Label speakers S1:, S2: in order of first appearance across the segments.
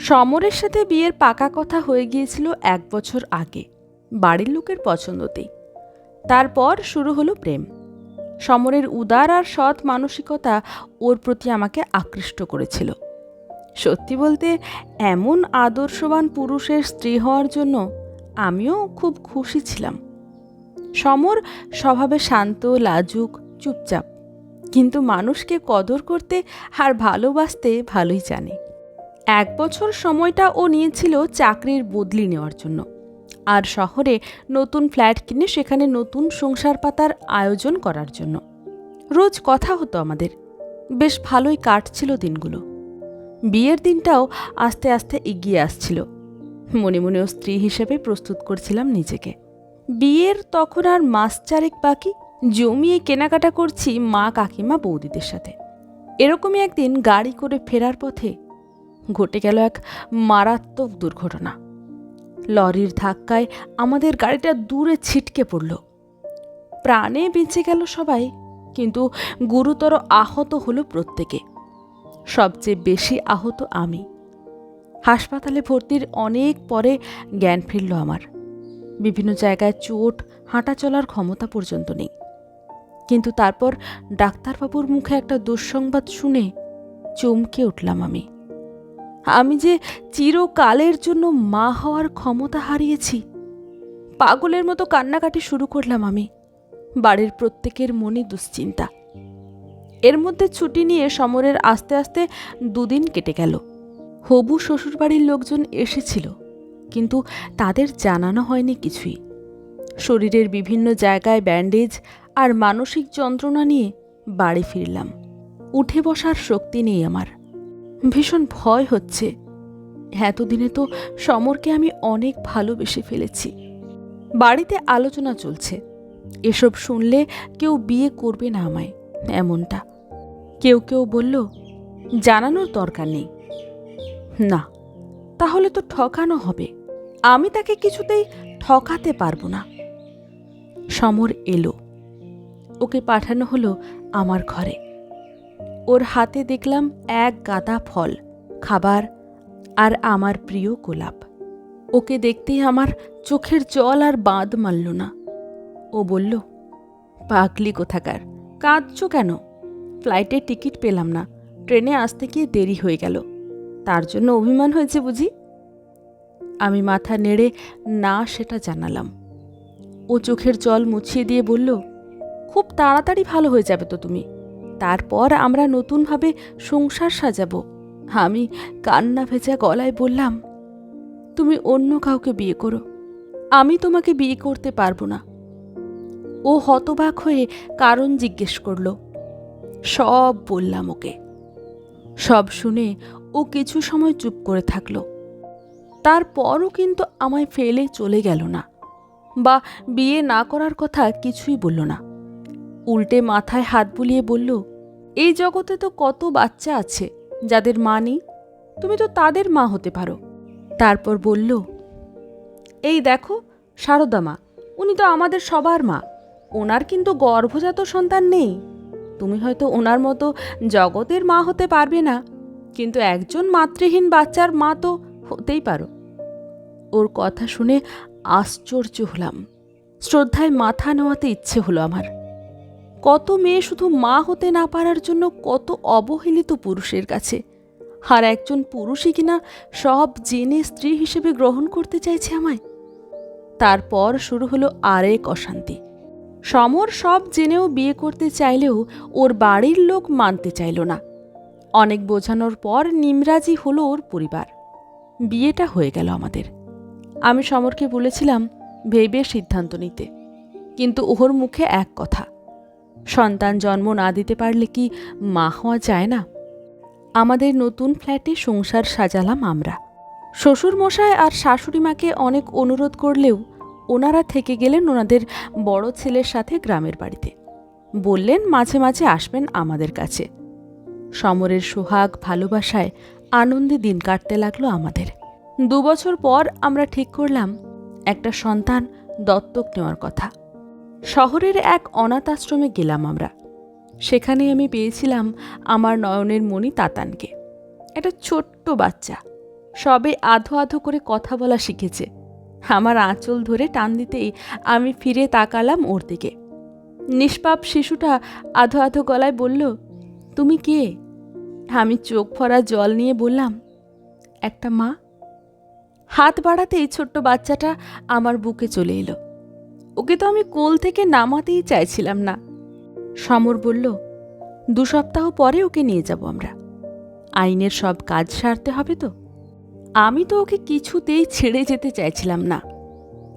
S1: সমরের সাথে বিয়ের পাকা কথা হয়ে গিয়েছিল এক বছর আগে, বাড়ির লোকের পছন্দতেই। তারপর শুরু হলো প্রেম। সমরের উদার আর সৎ মানসিকতা ওর প্রতি আমাকে আকৃষ্ট করেছিল। সত্যি বলতে, এমন আদর্শবান পুরুষের স্ত্রী হওয়ার জন্য আমিও খুব খুশি ছিলাম। সমর স্বভাবে শান্ত, লাজুক, চুপচাপ। কিন্তু মানুষকে কদর করতে আর ভালোবাসতে ভালোই জানে। এক বছর সময়টা ও নিয়েছিল চাকরির বদলি নেওয়ার জন্য। আর শহরে নতুন ফ্ল্যাট কিনে সেখানে নতুন সংসার পাতার আয়োজন করার জন্য। রোজ কথা হতো আমাদের। বেশ ভালোই কাটছিল দিনগুলো। বিয়ের দিনটাও আস্তে আস্তে এগিয়ে আসছিল। মনে মনেও স্ত্রী হিসেবে প্রস্তুত করছিলাম নিজেকে। বিয়ের তখন আর মাস চারেক বাকি। জমিয়ে কেনাকাটা করছি মা কাকিমা বৌদিদের সাথে। এরকমই একদিন গাড়ি করে ফেরার পথে ঘটে গেল এক মারাত্মক দুর্ঘটনা। লরির ধাক্কায় আমাদের গাড়িটা দূরে ছিটকে পড়ল। প্রাণে বেঁচে গেল সবাই, কিন্তু গুরুতর আহত হলো প্রত্যেকে। সবচেয়ে বেশি আহত আমি। হাসপাতালে ভর্তির অনেক পরে জ্ঞান ফিরল আমার। বিভিন্ন জায়গায় চোট, হাঁটা চলার ক্ষমতা পর্যন্ত নেই। কিন্তু তারপর ডাক্তারবাবুর মুখে একটা দুঃসংবাদ শুনে চমকে উঠলাম আমি। আমি যে চিরকালের জন্য মা হওয়ার ক্ষমতা হারিয়েছি। পাগলের মতো কান্নাকাটি শুরু করলাম আমি। বাড়ির প্রত্যেকের মনে দুশ্চিন্তা। এর মধ্যে ছুটি নিয়ে সমরের আস্তে আস্তে দুদিন কেটে গেল। হবু শ্বশুরবাড়ির লোকজন এসেছিল, কিন্তু তাদের জানানো হয়নি কিছুই। শরীরের বিভিন্ন জায়গায় ব্যান্ডেজ আর মানসিক যন্ত্রণা নিয়ে বাড়ি ফিরলাম। উঠে বসার শক্তি নেই আমার। ভীষণ ভয় হচ্ছে। এতদিনে তো সমরকে আমি অনেক ভালোবেসে ফেলেছি। বাড়িতে আলোচনা চলছে। এসব শুনলে কেউ বিয়ে করবে না আমায়, এমনটা। কেউ কেউ বলল, জানানোর দরকার নেই। না, তাহলে তো ঠকানো হবে। আমি তাকে কিছুতেই ঠকাতে পারব না। সমর এলো। ওকে পাঠানো হলো আমার ঘরে। ওর হাতে দেখলাম এক গাদা ফল, খাবার আর আমার প্রিয় গোলাপ। ওকে দেখতেই আমার চোখের জল আর বাঁধ মানল না। ও বলল, পাগলি কোথাকার, কাঁদছ কেন? ফ্লাইটের টিকিট পেলাম না, ট্রেনে আসতে গিয়ে দেরি হয়ে গেল। তার জন্য অভিমান হয়েছে বুঝি? আমি মাথা নেড়ে না সেটা জানালাম। ও চোখের জল মুছিয়ে দিয়ে বলল, খুব তাড়াতাড়ি ভালো হয়ে যাবে তো তুমি। তারপর আমরা নতুনভাবে সংসার সাজাবো। আমি কান্না ভেজা গলায় বললাম, তুমি অন্য কাউকে বিয়ে করো। আমি তোমাকে বিয়ে করতে পারব না। ও হতবাক হয়ে কারণ জিজ্ঞেস করল। সব বললাম ওকে। সব শুনে ও কিছু সময় চুপ করে থাকল। তারপরও কিন্তু আমায় ফেলে চলে গেল না বা বিয়ে না করার কথা কিছুই বলল না। উল্টে মাথায় হাত বুলিয়ে বলল, এই জগতে তো কত বাচ্চা আছে, যাদের মা নেই। তুমি তো তাদের মা হতে পারো। তারপর বলল, এই দেখো, সারদা মা, উনি তো আমাদের সবার মা। ওনার কিন্তু গর্ভজাত সন্তান নেই। তুমি হয়তো ওনার মতো জগতের মা হতে পারবে না, কিন্তু একজন মাতৃহীন বাচ্চার মা তো হতেই পারো। ওর কথা শুনে আশ্চর্য হলাম। শ্রদ্ধায় মাথা নেওয়াতে ইচ্ছে হলো আমার। কত মেয়ে শুধু মা হতে না পারার জন্য কত অবহেলিত পুরুষের কাছে। আর একজন পুরুষই কিনা সব জেনে স্ত্রী হিসেবে গ্রহণ করতে চাইছে আমায়। তারপর শুরু হলো আরেক অশান্তি। সমর সব জেনেও বিয়ে করতে চাইলেও ওর বাড়ির লোক মানতে চাইল না। অনেক বোঝানোর পর নিমরাজি হলো ওর পরিবার। বিয়েটা হয়ে গেল আমাদের। আমি সমরকে বলেছিলাম, ভেবে সিদ্ধান্ত নিতে। কিন্তু ওর মুখে এক কথা। সন্তান জন্ম না দিতে পারলে কি মা হওয়া যায় না? আমাদের নতুন ফ্ল্যাটে সংসার সাজালাম আমরা। শ্বশুর মশাই আর শাশুড়ি মাকে অনেক অনুরোধ করলেও ওনারা থেকে গেলেন ওনাদের বড় ছেলের সাথে গ্রামের বাড়িতে। বললেন, মাঝে মাঝে আসবেন আমাদের কাছে। সমরের সোহাগ ভালোবাসায় আনন্দে দিন কাটতে লাগল আমাদের। দু বছর পর আমরা ঠিক করলাম, একটা সন্তান দত্তক নেওয়ার কথা। শহরের এক অনাথ আশ্রমে গেলাম আমরা। সেখানে আমি পেয়েছিলাম আমার নয়নের মণি তাতানকে। একটা ছোট্ট বাচ্চা। সবে আধো আধো করে কথা বলা শিখেছে। আমার আঁচল ধরে টান দিতেই আমি ফিরে তাকালাম ওর দিকে। নিষ্পাপ শিশুটা আধো আধো গলায় বলল, তুমি কে? আমি চোখ ভরা জল নিয়ে বললাম, একটা মা। হাত বাড়াতেই ছোট্ট বাচ্চাটা আমার বুকে চলে এলো। ওকে তো আমি কোল থেকে নামাতেই চাইছিলাম না। সমর বলল, দু সপ্তাহ পরে ওকে নিয়ে যাব আমরা। আইনের সব কাজ সারতে হবে তো। আমি তো ওকে কিছুতেই ছেড়ে যেতে চাইছিলাম না।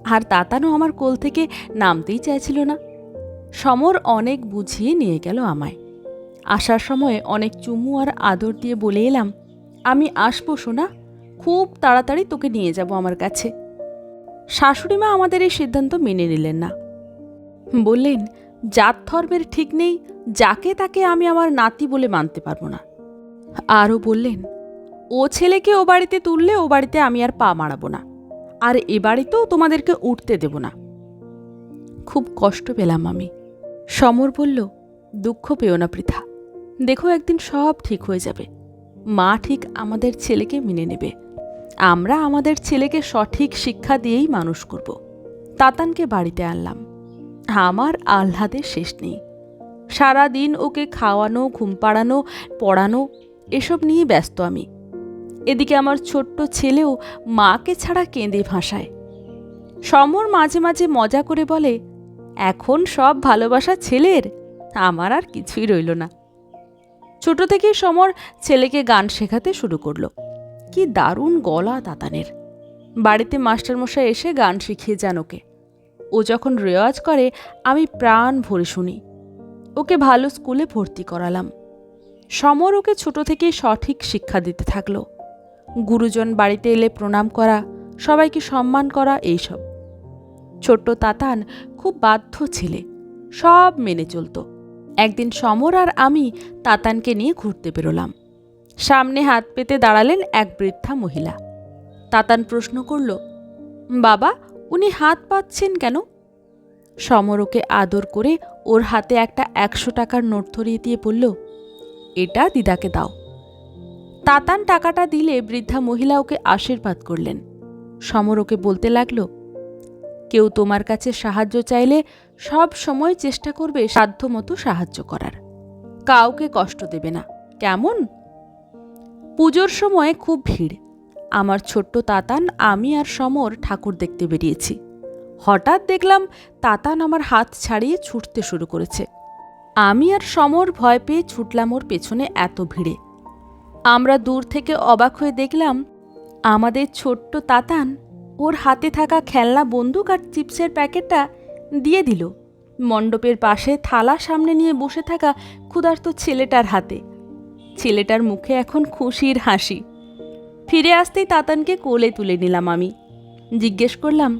S1: আর তাতানো আমার কোল থেকে নামতেই চাইছিল না। সমর অনেক বুঝিয়ে নিয়ে গেল আমায়। আসার সময় অনেক চুমু আর আদর দিয়ে বলে এলাম, আমি আসব শোনা খুব তাড়াতাড়ি তোকে নিয়ে যাব আমার কাছে। শাশুড়ি মা আমাদের এই সিদ্ধান্ত মেনে নিলেন না। বললেন, জাত ধর্মের ঠিক নেই, যাকে তাকে আমি আমার নাতি বলে মানতে পারব না। আরও বললেন, ও ছেলেকে ও বাড়িতে তুললে ও বাড়িতে আমি আর পা মারাবো না, আর এ বাড়িতেও তোমাদেরকে উঠতে দেব না। খুব কষ্ট পেলাম আমি। সমর বলল, দুঃখ পেও না পৃথা, দেখো একদিন সব ঠিক হয়ে যাবে। মা ঠিক আমাদের ছেলেকে মেনে নেবে। আমরা আমাদের ছেলেকে সঠিক শিক্ষা দিয়েই মানুষ করব। তাতানকে বাড়িতে আনলাম। আমার আহ্লাদের শেষ নেই। সারা দিন ওকে খাওয়ানো, ঘুম পাড়ানো, পড়ানো, এসব নিয়ে ব্যস্ত আমি। এদিকে আমার ছোট্ট ছেলেও মাকে ছাড়া কেঁদে ভাসায়। সমর মাঝে মাঝে মজা করে বলে, এখন সব ভালোবাসা ছেলের? আমার আর কিছুই রইল না। ছোট থেকে সমর ছেলেকে গান শেখাতে শুরু করল। কি দারুণ গলা তাতানের বাড়িতে মাস্টারমশাই এসে গান শিখিয়ে যান ওকে। ও যখন রেওয়াজ করে, আমি প্রাণ ভরে শুনি। ওকে ভালো স্কুলে ভর্তি করালাম। সমর ওকে ছোট থেকেই সঠিক শিক্ষা দিতে থাকল। গুরুজন বাড়িতে এলে প্রণাম করা, সবাইকে সম্মান করা, এইসব। ছোট্ট তাতান খুব বাধ্য ছেলে, সব মেনে চলত। একদিন সমর আর আমি তাতানকে নিয়ে ঘুরতে বেরোলাম। সামনে হাত পেতে দাঁড়ালেন এক বৃদ্ধা মহিলা। তাতান প্রশ্ন করল, বাবা, উনি হাত পাচ্ছেন কেন? সমর ওকে আদর করে ওর হাতে একটা একশো টাকার নোট ধরিয়ে দিয়ে বলল, এটা দিদাকে দাও। তাতান টাকাটা দিলে বৃদ্ধা মহিলা ওকে আশীর্বাদ করলেন। সমর ওকে বলতে লাগল, কেউ তোমার কাছে সাহায্য চাইলে সব সময় চেষ্টা করবে সাধ্যমতো সাহায্য করার। কাউকে কষ্ট দেবে না। কেমন? পুজোর সময় খুব ভিড়। আমার ছোট্ট তাতান, আমি আর সমর ঠাকুর দেখতে বেরিয়েছি। হঠাৎ দেখলাম তাতান আমার হাত ছাড়িয়ে ছুটতে শুরু করেছে। আমি আর সমর ভয় পেয়ে ছুটলাম ওর পেছনে এত ভিড়ে। আমরা দূর থেকে অবাক হয়ে দেখলাম আমাদের ছোট্ট তাতান ওর হাতে থাকা খেলনা, বন্দুক আর চিপসের প্যাকেটটা দিয়ে দিল। মণ্ডপের পাশে থালা সামনে নিয়ে বসে থাকা ক্ষুধার্ত ছেলেটার হাতে। ছেলেটার মুখে এখন খুশির হাসি। ফিরে আসতেই তাতানকে কোলে তুলে নিলাম আমি। জিজ্ঞেস করলাম,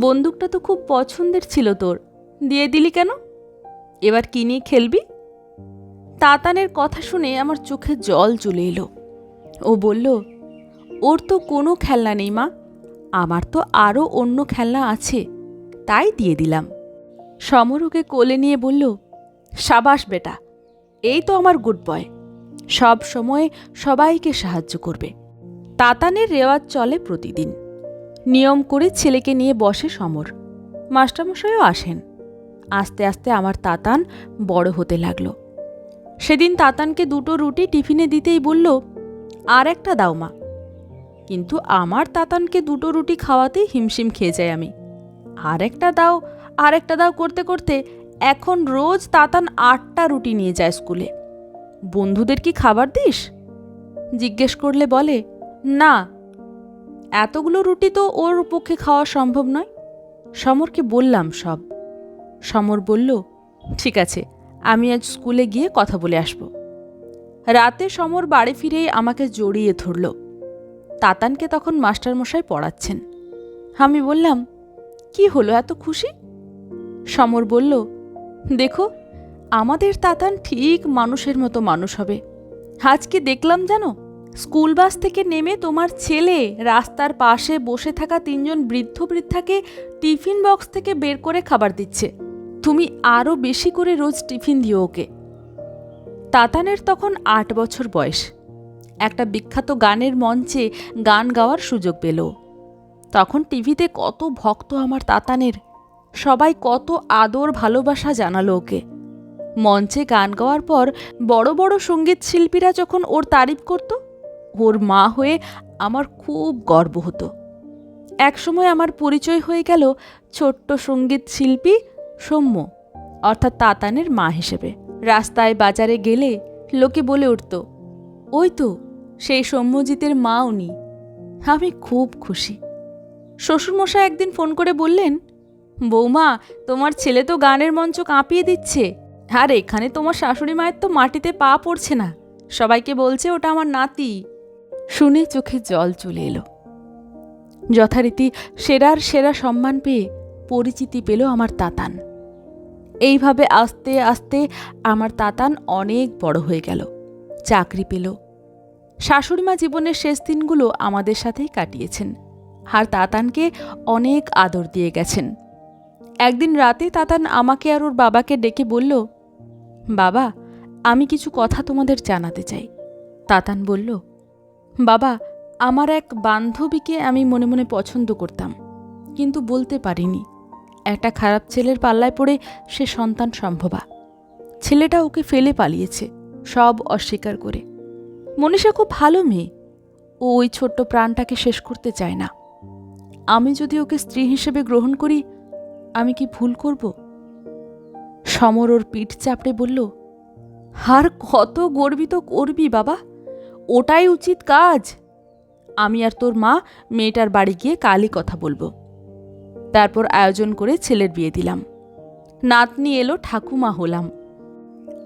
S1: বন্দুকটা তো খুব পছন্দের ছিল তোর, দিয়ে দিলি কেন? এবার কি নিয়ে খেলবি? তাতানের কথা শুনে আমার চোখে জল চলে এলো। ও বলল, ওর তো কোনো খেলনা নেই মা, আমার তো আরও অন্য খেলনা আছে, তাই দিয়ে দিলাম। সমর ওকে কোলে নিয়ে বলল, সাবাস বেটা, এই তো আমার গুড বয়। সব সময় সবাইকে সাহায্য করবে। তাতানের রেওয়াজ চলে প্রতিদিন। নিয়ম করে ছেলেকে নিয়ে বসে সমর। মাস্টারমশাইও আসেন। আস্তে আস্তে আমার তাতান বড় হতে লাগল। সেদিন তাতানকে দুটো রুটি টিফিনে দিতেই বলল, আর একটা দাও মা। কিন্তু আমার তাতানকে দুটো রুটি খাওয়াতেই হিমশিম খেয়ে যাই আমি। আর একটা দাও, আর একটা দাও করতে করতে এখন রোজ তাতান আটটা রুটি নিয়ে যায় স্কুলে। বন্ধুদের কি খাবার দিস? জিজ্ঞেস করলে বলে, না, এতগুলো রুটি তো ওর পক্ষে খাওয়া সম্ভব নয়। সমরকে বললাম সব। সমর বলল, ঠিক আছে, আমি আজ স্কুলে গিয়ে কথা বলে আসব। রাতে সমর বাড়ি ফিরেই আমাকে জড়িয়ে ধরল। তাতানকে তখন মাস্টারমশাই পড়াচ্ছেন। আমি বললাম, কি হলো, এত খুশি? সমর বলল, দেখো আমাদের তাতান ঠিক মানুষের মতো মানুষ হবে। আজকে দেখলাম জানো? স্কুল বাস থেকে নেমে তোমার ছেলে রাস্তার পাশে বসে থাকা তিনজন বৃদ্ধ বৃদ্ধাকে টিফিন বক্স থেকে বের করে খাবার দিচ্ছে। তুমি আরও বেশি করে রোজ টিফিন দিও ওকে। তাতানের তখন আট বছর বয়স। একটা বিখ্যাত গানের মঞ্চে গান গাওয়ার সুযোগ পেল। তখন টিভিতে কত ভক্ত আমার তাতানের। সবাই কত আদর ভালোবাসা জানালো ওকে। মঞ্চে গান গাওয়ার পর বড় বড় সংগীত শিল্পীরা যখন ওর তারিফ করত, ওর মা হয়ে আমার খুব গর্ব হতো। একসময় আমার পরিচয় হয়ে গেল ছোট্ট সংগীত শিল্পী সৌম্য, অর্থাৎ তাতানের মা হিসেবে। রাস্তায় বাজারে গেলে লোকে বলে উঠত, ওই তো, সেই সৌম্যজিতের মা উনি। আমি খুব খুশি। শ্বশুরমশাই একদিন ফোন করে বললেন, বৌমা, তোমার ছেলে তো গানের মঞ্চ কাঁপিয়ে দিচ্ছে। আর এখানে তোমার শাশুড়ি মায়ের তো মাটিতে পা পড়ছে না। সবাইকে বলছে, ওটা আমার নাতি। শুনে চোখে জল চলে এলো। যথারীতি সেরার সেরা সম্মান পেয়ে পরিচিতি পেল আমার তাতান। এইভাবে আস্তে আস্তে আমার তাতান অনেক বড় হয়ে গেল, চাকরি পেল। শাশুড়িমা জীবনের শেষ দিনগুলো আমাদের সাথেই কাটিয়েছেন, আর তাতানকে অনেক আদর দিয়ে গেছেন। একদিন রাতে তাতান আমাকে আর ওর বাবাকে ডেকে বলল বাবা, আমি কিছু কথা তোমাদের জানাতে চাই। তাতান বলল, বাবা, আমার এক বান্ধবীকে আমি মনে মনে পছন্দ করতাম, কিন্তু বলতে পারিনি। একটা খারাপ ছেলের পাল্লায় পড়ে সে সন্তান সম্ভবা। ছেলেটা ওকে ফেলে পালিয়েছে, সব অস্বীকার করে। মনীষা খুব ভালো মেয়ে, ও ওই ছোট্ট প্রাণটাকে শেষ করতে চায় না। আমি যদি ওকে স্ত্রী হিসেবে গ্রহণ করি, আমি কি ভুল করব? সমর ওর পিঠ চাপড়ে বলল, হার কত গর্বিত করবি বাবা, ওটাই উচিত কাজ। আমি আর তোর মা মেয়েটার বাড়ি গিয়ে কালই কথা বলব। তারপর আয়োজন করে ছেলের বিয়ে দিলাম। নাতনি এলো, ঠাকুমা হলাম।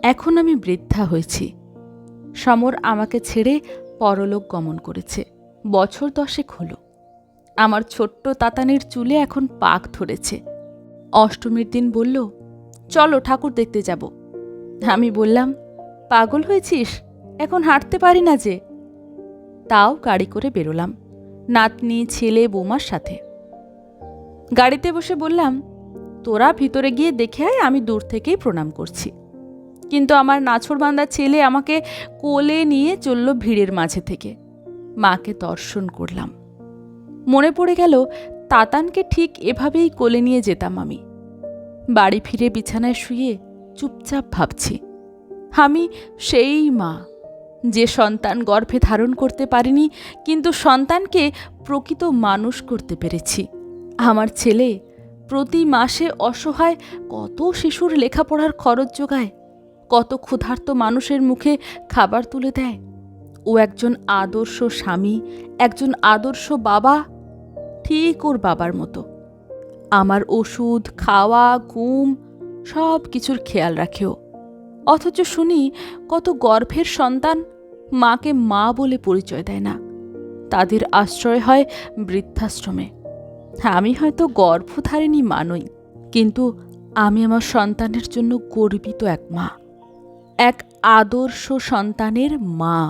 S1: এখন আমি বৃদ্ধা হয়েছি। সমর আমাকে ছেড়ে পরলোক গমন করেছে। বছর দশেক হলো। আমার ছোট্ট তাতানির চুলে এখন পাক ধরেছে। অষ্টমীর দিন বলল চলো ঠাকুর দেখতে যাব। আমি বললাম, পাগল হয়েছিস? এখন হাঁটতে পারি না যে। তাও গাড়ি করে বেরোলাম, নাতনি, ছেলে, বৌমার সাথে। গাড়িতে বসে বললাম, তোরা ভিতরে গিয়ে দেখে আয়, আমি দূর থেকেই প্রণাম করছি। কিন্তু আমার নাছরবান্দা ছেলে আমাকে কোলে নিয়ে চলল ভিড়ের মাঝে থেকে। মাকে দর্শন করলাম। মনে পড়ে গেল, তাতানকে ঠিক এভাবেই কোলে নিয়ে যেতাম আমি। বাড়ি ফিরে বিছানায় শুয়ে চুপচাপ ভাবছি। আমি সেই মা, যে সন্তান গর্ভে ধারণ করতে পারিনি, কিন্তু সন্তানকে প্রকৃত মানুষ করতে পেরেছি। আমার ছেলে প্রতি মাসে অসহায় কত শিশুর লেখাপড়ার খরচ যোগায়, কত ক্ষুধার্ত মানুষের মুখে খাবার তুলে দেয়। ও একজন আদর্শ স্বামী, একজন আদর্শ বাবা, ঠিক ওর বাবার মতো। আমার ওষুধ, খাওয়া, ঘুম সব কিছুর খেয়াল রাখেও। অথচ শুনি, কত গর্ভের সন্তান মাকে মা বলে পরিচয় দেয় না। তাদের আশ্রয় হয় বৃদ্ধাশ্রমে। আমি হয়তো গর্ভধারিণী মা নই, কিন্তু আমি আমার সন্তানের জন্য গর্বিত এক মা। এক আদর্শ সন্তানের মা।